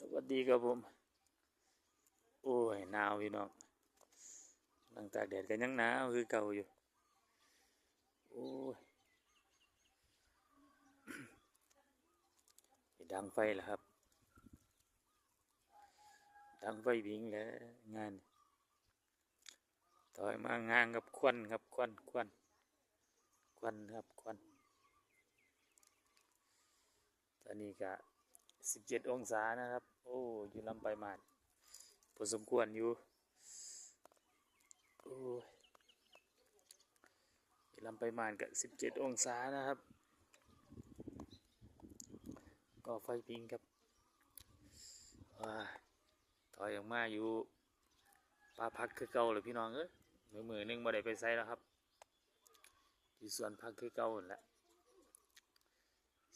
สวัสดีครับผม โอ้ยหนาวพี่น้องหลังจากแดดกันยังหนาวคือเก่าอยู่ โอ้ยดังไฟแล้วครับ ดังไฟบิงแล้วงานต่อยมางานกับควันครับควันควันควันครับควันตอนนี้ก็ สิบเจ็ดองศานะครับ โอ้อยู่ลำไปมาดพอสมควรอยู่โอ้ยลำไปมาดก็สิบเจ็ดองศานะครับ ก็ไฟพิงครับว้าถอยออกมาอยู่ป่าพักคือเก่าเลยพี่น้องเอ้ยมือมือหนึงบ่ได้ไปไซแล้วครับอยู่สวนพักคือเก่าแหละ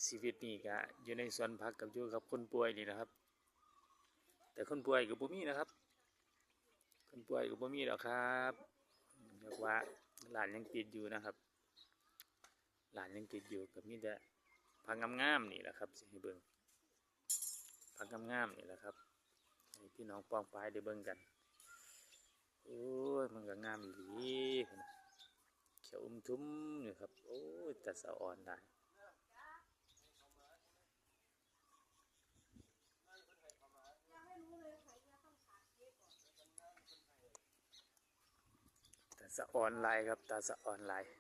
ชีวิตนี่ก็อยู่ในสวนพักกับอยู่กับคนป่วยนี่นะครับ แต่คนป่วยกับบ่มีนะครับ คนป่วยกับบ่มีหรอกครับเรียกว่าหลานยังติดอยู่นะครับ หลานยังติดอยู่กับมีแต่พักงามๆนี่แหละครับสิให้เบิ่งพักงามๆนี่แหละครับพี่น้องปองปายได้เบิ่งกันโอ้ยมันก็งามอีเขียวอุ้มทุ้มอยู่ครับโอ้ยแต่สะอ่อนได้ สะออนไลน์ครับ ตาสะออนไลน์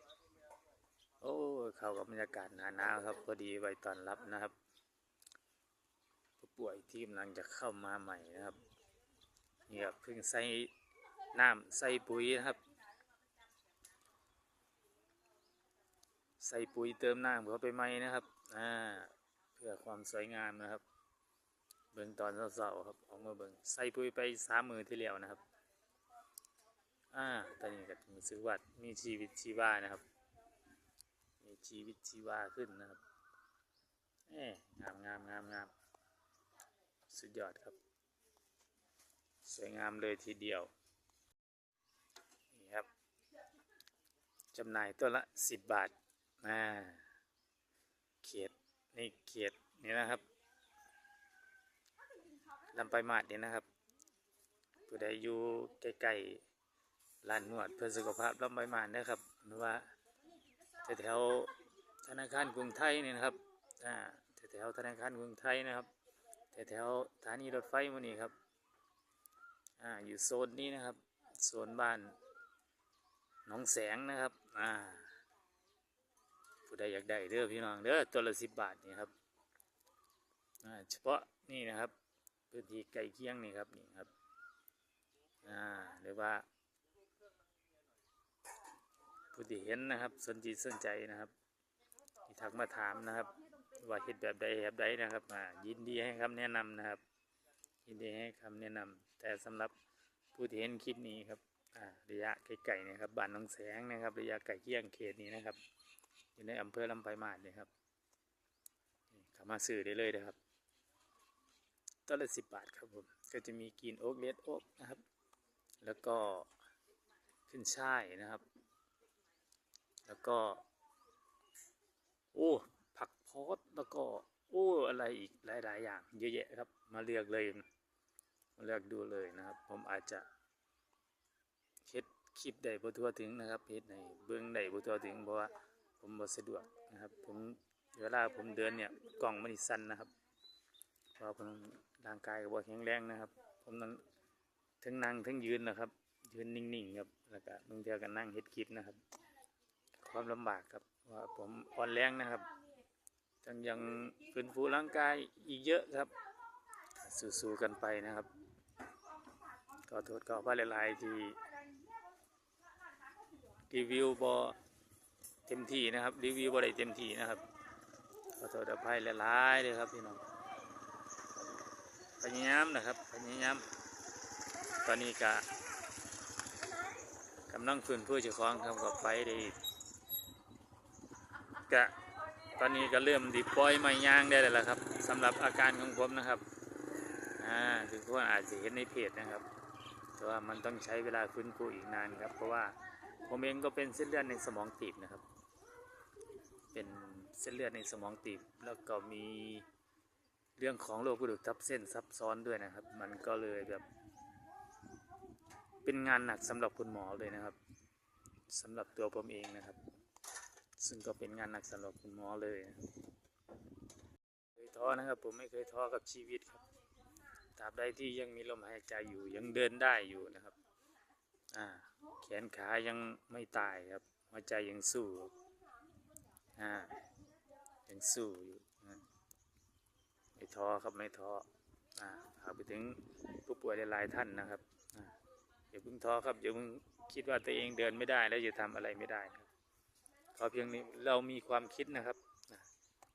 โอ้เข้ากับบรรยากาศหนาหนาวครับพอดีไว้ตอนรับนะครับผู้ป่วยที่กำลังจะเข้ามาใหม่นะครับเนี่ยครับเพิ่งใส่น้ำใส่ปุ๋ยนะครับ ใส่ปุ๋ยเติมน้ำเขาไปใหม่นะครับอ่าเพื่อความสวยงามนะครับ เบิ่งตอนเศร้าๆครับออกมาเบิ่งใส่ปุ๋ยไปสามมือที่แล้วนะครับ อ่าตอนนี้ก็รู้สึกว่ามีชีวิตชีวานะครับ มีชีวิตชีวาขึ้นนะครับเอ้งามงามงามงามสุดยอดครับ สวยงามเลยทีเดียวนี่ครับจำหน่ายตัวละสิบบาทอ่าเขียดนี่เขียดนี่นะครับลำไปมาดนี่นะครับผู้ใดอยู่ใกล้ๆ ร้านนวดเพื่อสุขภาพลำไปมานะครับหรือว่าแถวธนาคารกรุงไทยเนี่นะครับอ่าแถวธนาคารกรุงไทยนะครับแถวสถานีรถไฟมันนี่ครับอ่าอยู่โซนนี้นะครับโซนบ้านหนองแสงนะครับอ่าผู้ใดอยากได้เด้อพี่น้องเด้อตัวละสิบบาทนี่ครับอ่าเฉพาะนี่นะครับพื้นที่ใกล้เคียงนี่ครับนี่ครับอ่าหรือว่า ผู้ที่เห็นนะครับสนใจสนใจนะครับที่ทักมาถามนะครับ ว่าเห็ดแบบใดแบบใดนะครับอ่ายินดีให้คำแนะนำนะครับ ยินดีให้คำแนะนำแต่สำหรับผู้ที่เห็นคลิปนี้ครับระยะไกลๆนะครับบ้านหนองแสงนะครับ ระยะไกลเคียงเขตนี้นะครับ อยู่ในอำเภอลำไยมาศเลยครับนี่เข้ามาซื้อได้เลยนะครับต้นละสิบบาทครับผมก็จะมีกรีนโอ๊กเลดโอ๊กนะครับ แล้วก็ขึ้นช่ายนะครับ แล้วก็โอ้ผักพอดแล้วก็โอ้อะไรอีกหลาย ๆ อย่าง เยอะแยะครับ มาเลือกเลย มาเลือกดูเลยนะครับ ผมอาจจะเฮ็ดคลิปได้บ่ทั่วถึงนะครับเฮ็ดในเบื้องได้บ่ทั่วถึงเพราะว่าผมบ่สะดวกนะครับ ผมเวลาผมเดินเนี่ยกล่องมันสิสั่นนะครับเพราะผมร่างกายก็บ่แข็งแรงนะครับ ผมต้องทั้งนั่งทั้งยืนนะครับ ยืนนิ่งๆครับแล้วก็บางเทีก็นั่งเฮ็ดคลิปนะครับ ความลำบากครับว่าผมอ่อนแรงนะครับจังยังฟื้นฟูร่างกายอีกเยอะครับ สู้ๆกันไปนะครับก็โทษก็ว่าหลายๆที่รีวิวบอเต็มที่นะครับรีวิวบอได้เต็มที่นะครับขอโทษอภัยหลายๆเลยครับพี่น้องพยายามนะครับพยายามตอนนี้ก็กำลังฟื้นฟูเจ้าของครับกับไปได้ ก็ตอนนี้ก็เริ่มดิปล่อยไม้ย่างได้แล้วครับสำหรับอาการของผมนะครับอ่าถึงคนอาจจะเห็นในเพจนะครับ แต่ว่ามันต้องใช้เวลาฟื้นฟูอีกนานครับ เพราะว่าผมเองก็เป็นเส้นเลือดในสมองตีบนะครับ เป็นเส้นเลือดในสมองตีบแล้วก็มีเรื่องของโรคกระดูกทับเส้นซับซ้อนด้วยนะครับ มันก็เลยแบบ เป็นงานหนักสำหรับคุณหมอเลยนะครับสำหรับตัวผมเองนะครับ ซึ่งก็เป็นงานหนักสำหรับคุณหมอเลยเคยท้อนะครับ ผมไม่เคยท้อกับชีวิตครับตราบใดที่ยังมีลมหายใจอยู่ยังเดินได้อยู่นะครับอ่าแขนขายังไม่ตายครับหัวใจยังสู้อ่ายังสู้อยู่ไม่ท้อครับไม่ท้ออ่าฝากไปถึงผู้ป่วยหลายท่านนะครับอย่าเพิ่งท้อครับอย่าเพิ่งคิดว่าตัวเองเดินไม่ได้แล้วจะทำอะไรไม่ได้ครับ อเพียงนี้เรามีความคิดนะครับ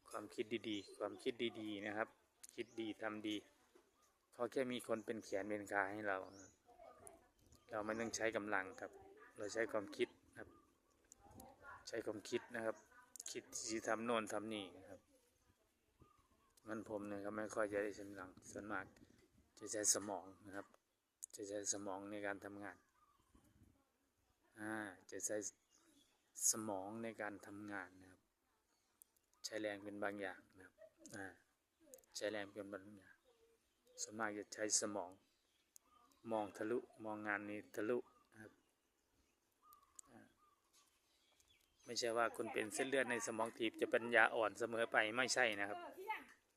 ความคิดดีๆ ความคิดดีๆนะครับ คิดดีทำดีขอแค่มีคนเป็นแขนเป็นขาให้เรา เราไม่ต้องใช้กำลังครับ เราใช้ความคิดครับ ใช้ความคิดนะครับ คิดที่จะทำโน่นทำนี่นะครับ มันผมเนี่ยก็ไม่ค่อยจะได้ใช้กำลังส่วนมากจะใช้สมองนะครับ จะใช้สมองในการทำงานอ่าจะใช้ สมองในการทำงานนะครับ ใช้แรงเป็นบางอย่างนะครับใช้แรงเป็นบางอย่างส่วนมากจะใช้สมอง มองทะลุมองงานนี้ทะลุนะครับไม่ใช่ว่าคุณเป็นเส้นเลือดในสมองตีบจะปัญญาอ่อนเสมอไปไม่ใช่นะครับ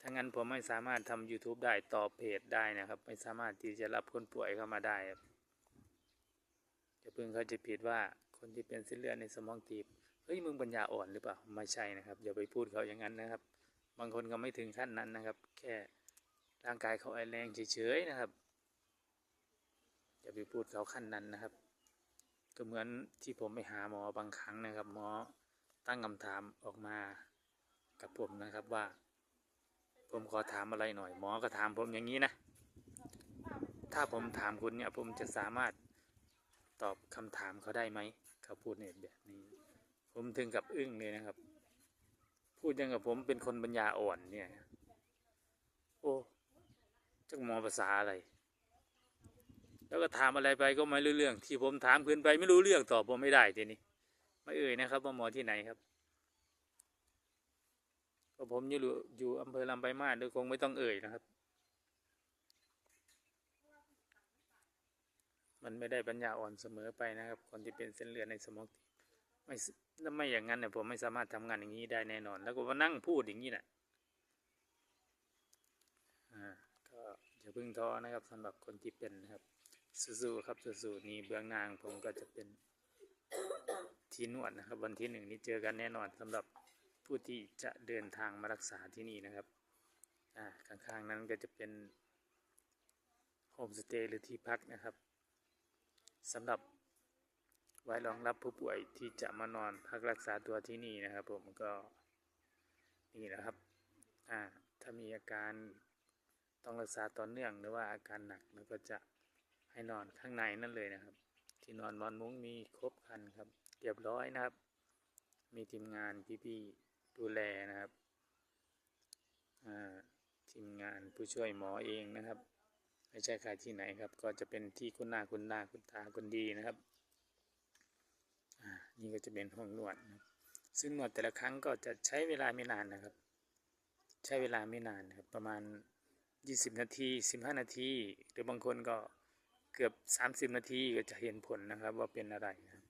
ถ้างั้นผมไม่สามารถทำ YouTube ได้ต่อเพจได้นะครับ ไม่สามารถที่จะรับคนป่วยเข้ามาได้ครับจะเพิ่งเขาจะผิดว่า คนที่เป็นเส้นเลือดในสมองตีบเฮ้ยมึงปัญญาอ่อนหรือเปล่าไม่ใช่นะครับอย่าไปพูดเขาอย่างนั้นนะครับ บางคนก็ไม่ถึงขั้นนั้นนะครับ แค่ร่างกายเขาอ่อนแรงเฉยๆนะครับอย่าไปพูดเขาขั้นนั้นนะครับ ก็เหมือนที่ผมไปหาหมอบางครั้งนะครับ หมอตั้งคำถามออกมากับผมนะครับว่า ผมขอถามอะไรหน่อย หมอก็ถามผมอย่างนี้นะถ้าผมถามคุณเนี่ยผมจะสามารถตอบคำถามเขาได้ไหม เขาพูดเนี่ยแบบนี้ ผมถึงกับอึ้งเลยนะครับ พูดยังกับผมเป็นคนปัญญาอ่อนเนี่ย โอ้จักหมอภาษาอะไร แล้วก็ถามอะไรไปก็ไม่รู้เรื่อง ที่ผมถามขึ้นไปไม่รู้เรื่องตอบผมไม่ได้ทีนี้ไม่เอ่ยนะครับว่าหมอที่ไหนครับก็ผมอยู่อยู่อำเภอลำไปายมาศโดยคงไม่ต้องเอ่ยนะครับ มันไม่ได้ปัญญาอ่อนเสมอไปนะครับ คนที่เป็นเส้นเลือดในสมองตีบไม่ถ้าไม่อย่างนั้นเนี่ยผมไม่สามารถทำงานอย่างนี้ได้แน่นอน แล้วก็มานั่งพูดอย่างนี้นะอ่าก็อย่าเพิ่งท้อนะครับสำหรับคนที่เป็นนะครับสู้ๆครับสู้ๆนี่เบื้องนางผมก็จะเป็นที่นวดนะครับ วันที่หนึ่งนี้เจอกันแน่นอนสำหรับผู้ที่จะเดินทางมารักษาที่นี่นะครับอ่าข้างๆนั้นก็จะเป็นโฮมสเตย์หรือที่พักนะครับ สำหรับไว้รองรับผู้ป่วยที่จะมานอนพักรักษาตัวที่นี่นะครับ ผมก็นี่นะครับอ่าถ้ามีอาการต้องรักษาต่อเนื่องหรือว่าอาการหนักเราก็จะให้นอนข้างในนั่นเลยนะครับ ที่นอนมอนมุ้งมีครบครันครับเรียบร้อยนะครับ มีทีมงานพี่ๆดูแลนะครับทีมงานผู้ช่วยหมอเองนะครับ ไม่ใช่ใครที่ไหนครับ ก็จะเป็นที่คุณหน้าคุณหน้าคุณตาคุณดีนะครับอ่านี่ก็จะเป็นห้องนวดนะซึ่งนวดแต่ละครั้งก็จะใช้เวลาไม่นานนะครับ ใช้เวลาไม่นานครับ ประมาณ 20 นาที 15 นาที หรือบางคนก็เกือบ 30 นาทีก็จะเห็นผลนะครับ ว่าเป็นอะไรนะครับ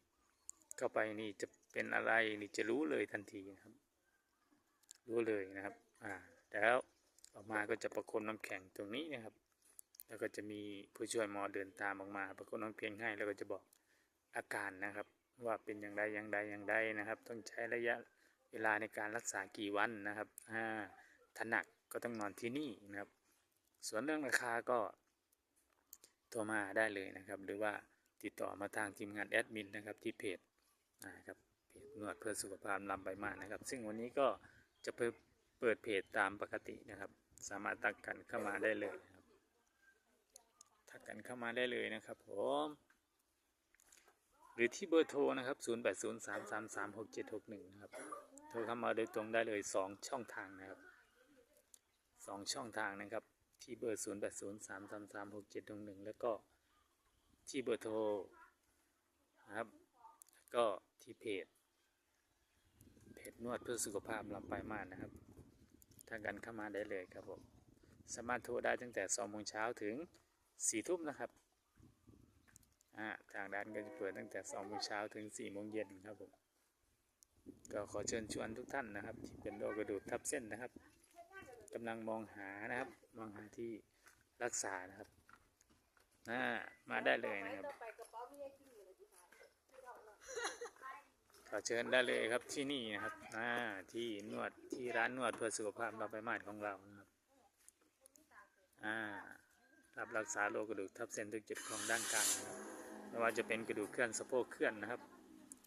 เข้าไปนี่จะเป็นอะไรนี่จะรู้เลยทันทีนะครับ รู้เลยนะครับ อ่าแล้วออกมาก็จะประคมน้ำแข็งตรงนี้นะครับ แล้วก็จะมีผู้ช่วยหมอเดินตามออกมาประคมน้ำแข็งให้แล้วก็จะบอกอาการนะครับ ว่าเป็นอย่างไรอย่างใดอย่างใดนะครับ ต้องใช้ระยะเวลาในการรักษากี่วันนะครับอ่าถ้าหนักก็ต้องนอนที่นี่นะครับ ส่วนเรื่องราคาก็โทรมาได้เลยนะครับ หรือว่าติดต่อมาทางทีมงานแอดมินนะครับที่เพจนะครับเพจนวดเพื่อสุขภาพลำไปมากนะครับ ซึ่งวันนี้ก็จะเปิดเปิดเพจตามปกตินะครับ สามารถตักกันเข้ามาได้เลยนะ กกันเข้ามาได้เลยนะครับผม หรือที่เบอร์โทรนะครับ 0803336761 นะครับ โทรเข้ามาโดยตรงได้เลย 2 ช่องทางนะครับ 2 ช่องทางนะครับ ที่เบอร์ 0 8 0 3 3 3 6 7 1 1แล้วก็ที่เบอร์โทรนะครับก็ที่เพจเพจนวดเพื่อสุขภาพลำไปลายมาศนะครับทางกันเข้ามาได้เลยครับผมสามารถโทรได้ตั้งแต่2โมงเช้าถึง 4ทุ่มนะครับอ่าทางด้านก็จะเปิดตั้งแต่2โมงเช้าถึง4โมงเย็นครับผมก็ขอเชิญชวนทุกท่านนะครับ ที่เป็นโรคกระดูกทับเส้นนะครับกำลังมองหานะครับ มองหาที่รักษานะครับอ่ามาได้เลยนะครับขอเชิญได้เลยครับที่นี่นะครับอ่าที่นวดที่ร้านนวดเพื่อสุขภาพเราไปมาดของเรานะครับอ่า รับรักษาโรคกระดูกทับเส้นทุกจุดของด้านกลางนะครับไม่ว่าจะเป็นกระดูกเคลื่อนสะโพกเคลื่อนนะครับ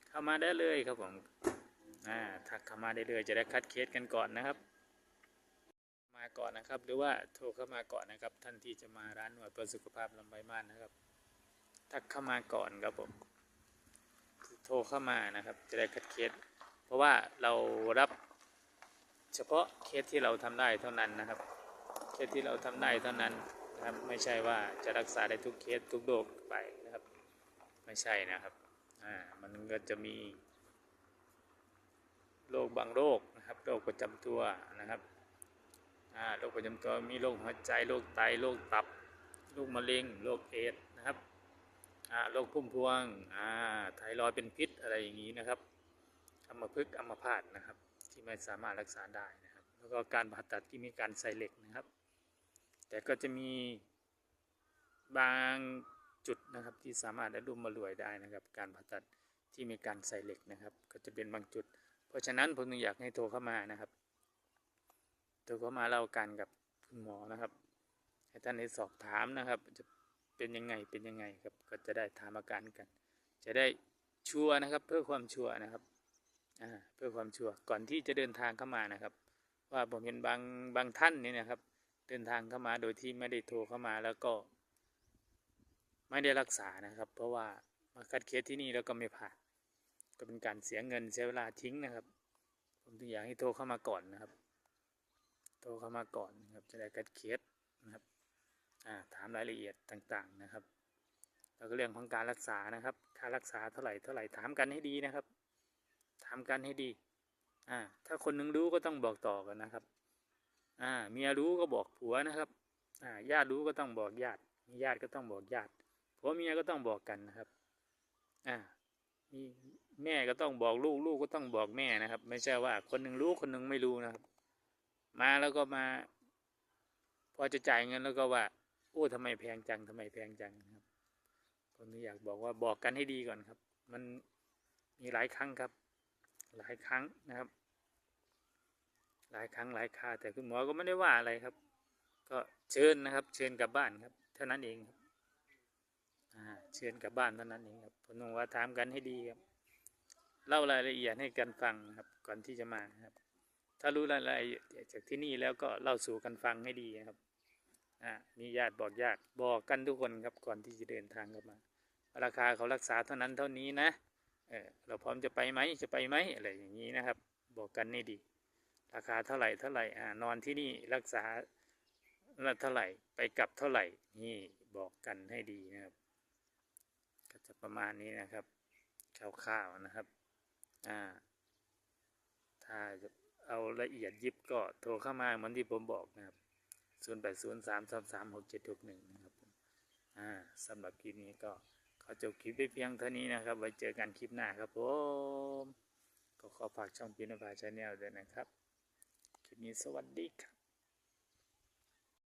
เข้ามาได้เลยครับผมอ่าทักเข้ามาได้เลยจะได้คัดเคสกันก่อนนะครับ มาก่อนนะครับ หรือว่าโทรเข้ามาก่อนนะครับ ท่านที่จะมาร้านนวดเพื่อสุขภาพลำไยมาศนะครับ ทักเข้ามาก่อนครับผมโทรเข้ามานะครับ จะได้คัดเคสเพราะว่าเรารับเฉพาะเคสที่เราทำได้เท่านั้นนะครับ เคสที่เราทำได้เท่านั้น นะครับ ไม่ใช่ว่าจะรักษาได้ทุกเคสทุกโรคไปนะครับ ไม่ใช่นะครับอ่ามันก็จะมีโรคบางโรคนะครับโรคประจำตัวนะครับอ่าโรคประจำตัวมีโรคหัวใจโรคไตโรคตับโรคมะเร็งโรคเอดส์นะครับอ่าโรคพุ่มพวงอ่าไทรอยเป็นพิษอะไรอย่างนี้นะครับอัมพฤกษ์อัมพาตนะครับ ที่ไม่สามารถรักษาได้นะครับ แล้วก็การผ่าตัดที่มีการใส่เหล็กนะครับ แต่ก็จะมีบางจุดนะครับที่สามารถได้รุมมารวยได้นะครับ การผ่าตัดที่มีการใส่เหล็กนะครับ ก็จะเป็นบางจุด เพราะฉะนั้นผมถึงอยากให้โทรเข้ามานะครับโทรเข้ามาเล่ากันกับคุณหมอนะครับให้ท่านได้สอบถามนะครับ จะเป็นยังไงเป็นยังไงครับ ก็จะได้ถามอาการกัน จะได้ชัวร์นะครับ เพื่อความชัวร์นะครับเพื่อความชัวร์ก่อนที่จะเดินทางเข้ามานะครับ ว่าผมเห็นบางบางท่านนี่นะครับ เดินทางเข้ามาโดยที่ไม่ได้โทรเข้ามาแล้วก็ ไม่ได้รักษานะครับ เพราะว่ามาคัดเคสที่นี่แล้วก็ไม่ผ่านก็เป็นการเสียเงินเสียเวลาทิ้งนะครับ ผมถึงอยากให้โทรเข้ามาก่อนนะครับ โทรเข้ามาก่อนนะครับ จะได้คัดเคสนะครับถามรายละเอียดต่างๆนะครับ แล้วก็เรื่องของการรักษานะครับ ค่ารักษาเท่าไหร่เท่าไหร่ถามกันให้ดีนะครับ ถามกันให้ดี อ่า ถ้าคนหนึงรู้ก็ต้องบอกต่อกันนะครับ อ่าเมียรู้ก็บอกผัวนะครับ อ่าญาติรู้ก็ต้องบอกญาติญาติก็ต้องบอกญาติผัวเมียก็ต้องบอกกันนะครับ อ่ามีแม่ก็ต้องบอกลูกลูกก็ต้องบอกแม่นะครับ ไม่ใช่ว่าคนหนึ่งรู้คนหนึ่งไม่รู้นะครับ มาแล้วก็มา พอจะจ่ายเงินแล้วก็ว่าโอ้ทำไมแพงจังทำไมแพงจังครับผมอยากบอกว่าบอกกันให้ดีก่อนครับ มันมีหลายครั้งครับ หลายครั้งนะครับ หลายครั้งหลายคาแต่คุณหมอก็ไม่ได้ว่าอะไรครับ ก็เชิญนะครับ เชิญกลับบ้านครับ เท่านั้นเองครับเชิญกลับบ้านเท่านั้นเองครับผมต้องว่าถามกันให้ดีครับ เล่ารายละเอียดให้กันฟังครับ ก่อนที่จะมาครับ ถ้ารู้รายละเอียดจากที่นี่แล้วก็เล่าสู่กันฟังให้ดีครับมีญาติบอกญาติบอกกันทุกคนครับก่อนที่จะเดินทางเข้ามา ราคาเขารักษาเท่านั้นเท่านี้นะเเราพร้อมจะไปไหมจะไปไหมอะไรอย่างนี้นะครับ บอกกันให้ดี ราคาเท่าไหร่เท่าไหร่อ่านอนที่นี่รักษาแล้วเท่าไหร่ไปกลับเท่าไหร่นี่บอกกันให้ดีนะครับ ก็จะประมาณนี้นะครับคร่าวๆนะครับอ่าถ้าจะเอาละเอียดยิบก็โทรเข้ามาเหมือนที่ผมบอกนะครับศูนย์แปดศูนย์สามสามสามหกเจ็ดหกหนึ่งนะครับอ่าสำหรับคลิปนี้ก็ขอจบคลิปไปเพียงเท่านี้นะครับ ไว้เจอกันคลิปหน้าครับผม ก็ขอฝากช่องพินภาชาแนลด้วยนะครับ นี้สวัสดีครับ